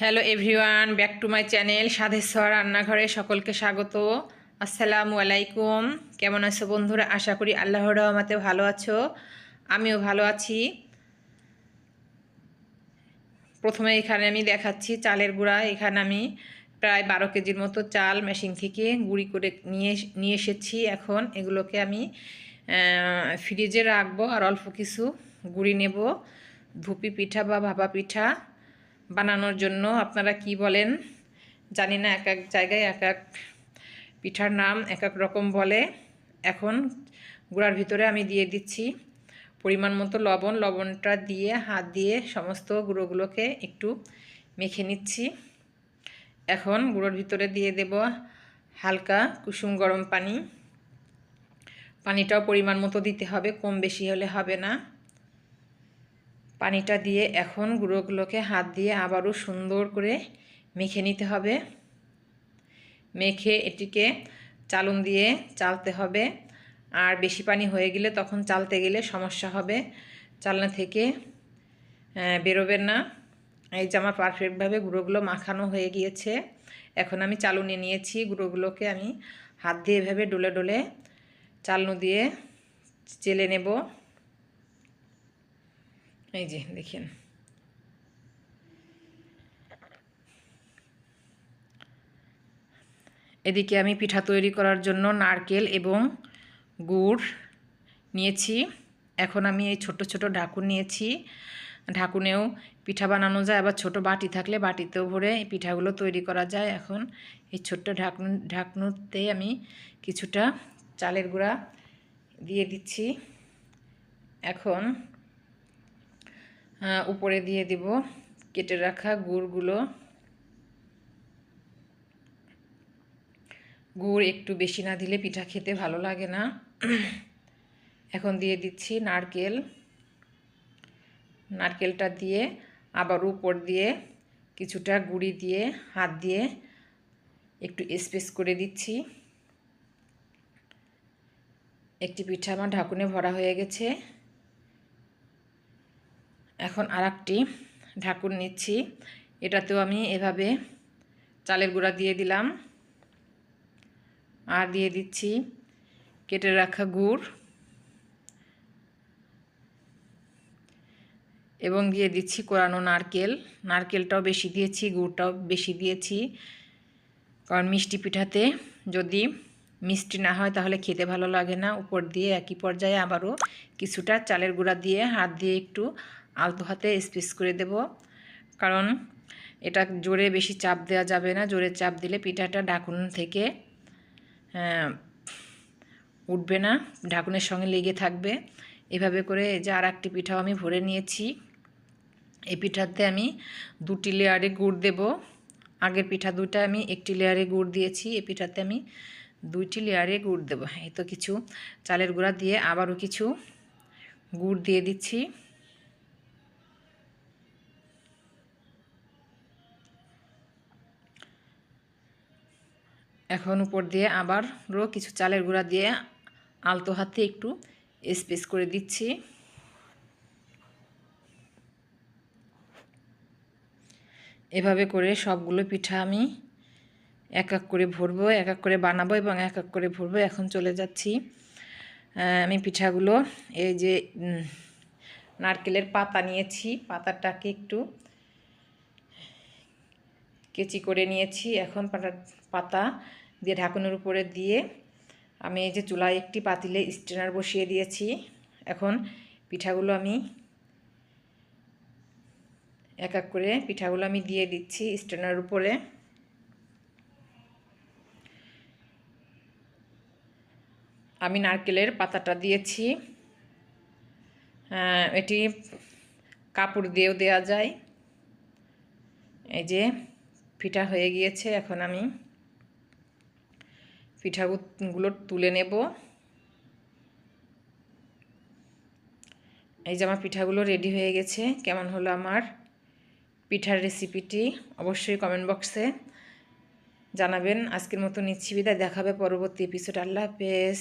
Hello everyone back to my channel Sadheshwar রান্নাঘরে সকলকে স্বাগত। আসসালামু আলাইকুম। কেমন আছো বন্ধুরা? আশা করি আল্লাহর রহমাতে ভালো আছো। আমিও ভালো আছি। প্রথমে এখানে আমি দেখাচ্ছি চালের গুঁড়া। এখানে আমি প্রায় বারো কেজির মতো চাল মেশিন থেকে গুঁড়ি করে নিয়ে নিয়ে এসেছি। এখন এগুলোকে আমি ফ্রিজে রাখব আর অল্প কিছু গুঁড়ি নেব। ধুপি পিঠা বা ভাপা পিঠা। বানানোর জন্য আপনারা কি বলেন? জানি না, এক এক জায়গায় এক এক পিঠার নাম এক এক রকম বলে। এখন গুঁড়ার ভিতরে আমি দিয়ে দিচ্ছি পরিমাণ মতো লবণ। লবণটা দিয়ে, হাত দিয়ে সমস্ত গুঁড়োগুলোকে একটু মেখে নিচ্ছি। এখন গুঁড়োর ভিতরে দিয়ে দেব হালকা কুসুম গরম পানি। পানিটাও পরিমাণ মতো দিতে হবে, কম বেশি হলে হবে না। পানিটা দিয়ে এখন গুঁড়োগুলোকে হাত দিয়ে আবারও সুন্দর করে মেখে নিতে হবে। মেখে এটিকে চালুন দিয়ে চালতে হবে। আর বেশি পানি হয়ে গেলে তখন চালতে গেলে সমস্যা হবে। চালনা থেকে বেরোবেন না। এই যে আমার পারফেক্টভাবে গুঁড়োগুলো মাখানো হয়ে গিয়েছে, এখন আমি চালুনি নিয়েছি। গুঁড়োগুলোকে আমি হাত দিয়ে এভাবে ডলে ডলে চালনু দিয়ে চেলে নেব। এই যে, দেখেন। এদিকে আমি পিঠা তৈরি করার জন্য নারকেল এবং গুড় নিয়েছি। এখন আমি এই ছোট ছোট ঢাকুন নিয়েছি। ঢাকুনেও পিঠা বানানো যায়, আবার ছোট বাটি থাকলে বাটিতেও ভরে এই পিঠাগুলো তৈরি করা যায়। এখন এই ছোট্ট ঢাকনু, ঢাকনুতে আমি কিছুটা চালের গুঁড়া দিয়ে দিচ্ছি। এখন উপরে দিয়ে দিব, কেটে রাখা গুড়গুলো। গুড় একটু বেশি না দিলে পিঠা খেতে ভালো লাগে না। এখন দিয়ে দিচ্ছি নারকেল। নারকেলটা দিয়ে আবার উপর দিয়ে কিছুটা গুড়ি দিয়ে, হাত দিয়ে একটু স্পেস করে দিচ্ছি। একটি পিঠা আমার ঢাকুনে ভরা হয়ে গেছে। এখন আর একটি ঢাকুন নিচ্ছি। এটাতেও আমি এভাবে চালের গুঁড়া দিয়ে দিলাম। আর দিয়ে দিচ্ছি কেটে রাখা গুড়। এবং দিয়ে দিচ্ছি কোরানো নারকেল। নারকেলটাও বেশি দিয়েছি, গুড়টাও বেশি দিয়েছি। কারণ মিষ্টি পিঠাতে যদি মিষ্টি না হয় তাহলে খেতে ভালো লাগে না। উপর দিয়ে একই পর্যায়ে আবারও কিছুটা চালের গুঁড়া দিয়ে হাত দিয়ে একটু আলতো হাতে স্পিস করে দেব। কারণ এটা জোরে বেশি চাপ দেওয়া যাবে না। জোরে চাপ দিলে পিঠাটা ঢাকুন থেকে উঠবে না। ঢাকুনের সঙ্গে লেগে থাকবে। এভাবে করে যে আর একটি পিঠাও আমি ভরে নিয়েছি। এই পিঠাতে আমি দুটি লেয়ারে গুড় দেব। আগের পিঠা দুটা আমি একটি লেয়ারে গুড় দিয়েছি। এই পিঠাতে আমি দুইটি লেয়ারে গুড় দেবো। এই তো কিছু চালের গুঁড়া দিয়ে আবারও কিছু গুড় দিয়ে দিচ্ছি। এখন উপর দিয়ে আবারও কিছু চালের গুঁড়া দিয়ে আলতো হাতে একটু স্পেস করে দিচ্ছি। এভাবে করে সবগুলো পিঠা আমি এক এক করে ভরবো, এক এক করে বানাবো এবং এক এক করে ভরবো। এখন চলে যাচ্ছি আমি পিঠাগুলো এই যে নারকেলের পাতা নিয়েছি। পাতাটাকে একটু কেচি করে নিয়েছি এখন পাতা দিয়ে ঢাকনের উপরে দিয়ে আমি এই যে চুলায় একটি পাতিলে স্টেনার বসিয়ে দিয়েছি। এখন পিঠাগুলো আমি এক এক করে পিঠাগুলো আমি দিয়ে দিচ্ছি স্টেনার উপরে। আমি নারকেলের পাতাটা দিয়েছি। এটি কাপড় দিয়েও দেওয়া যায়। এই যে পিঠা হয়ে গিয়েছে, এখন আমি পিঠাগুলো তুলে নেব। এই যে আমার পিঠাগুলো রেডি হয়ে গেছে, কেমন হলো আমার পিঠার রেসিপিটি অবশ্যই কমেন্ট বক্সে জানাবেন। আজকের মতো নিচ্ছি বিদায় দেখাবে পরবর্তী এপিসোড আল্লাহ হাফেজ।